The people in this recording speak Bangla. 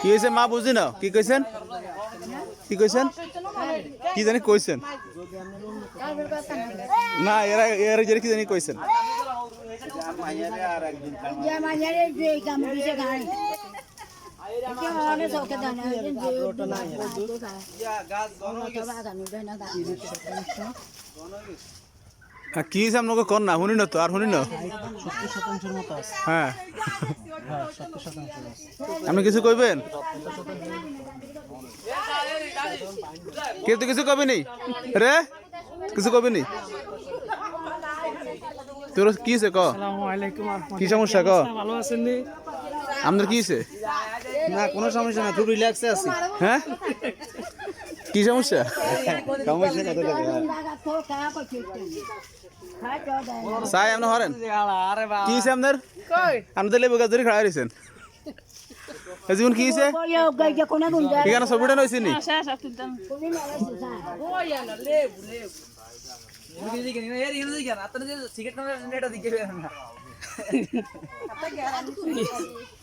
কি হয়েছে মা বুঝি না কি কইছেন কি কইছেন কি জানি কইছেন না এরা এরা কি জানি কইছেন কি আপনাকে কর না শুনি না তো আর শুনি না? হ্যাঁ। আপনি কিছু কইবেন? কেউ তো কিছু কবি নেই রে কিছু কবি নেই তোর কি? হয়েছে ক কি সমস্যা ক? ভালো আছেন নি? কি হয়েছে না কোনো সমস্যা না খুব রিল্যাক্সে আছি। হ্যাঁ? কি সমস্যা? সমস্যা কত লাগে চাই আপনি হরেন কি হয়েছে আপনার? আপনি তো লেবু গাছ ধরে খাড়া রয়েছেন জীবন কি হয়েছে এখানে ছবিটা নইছে নি? সিগারেট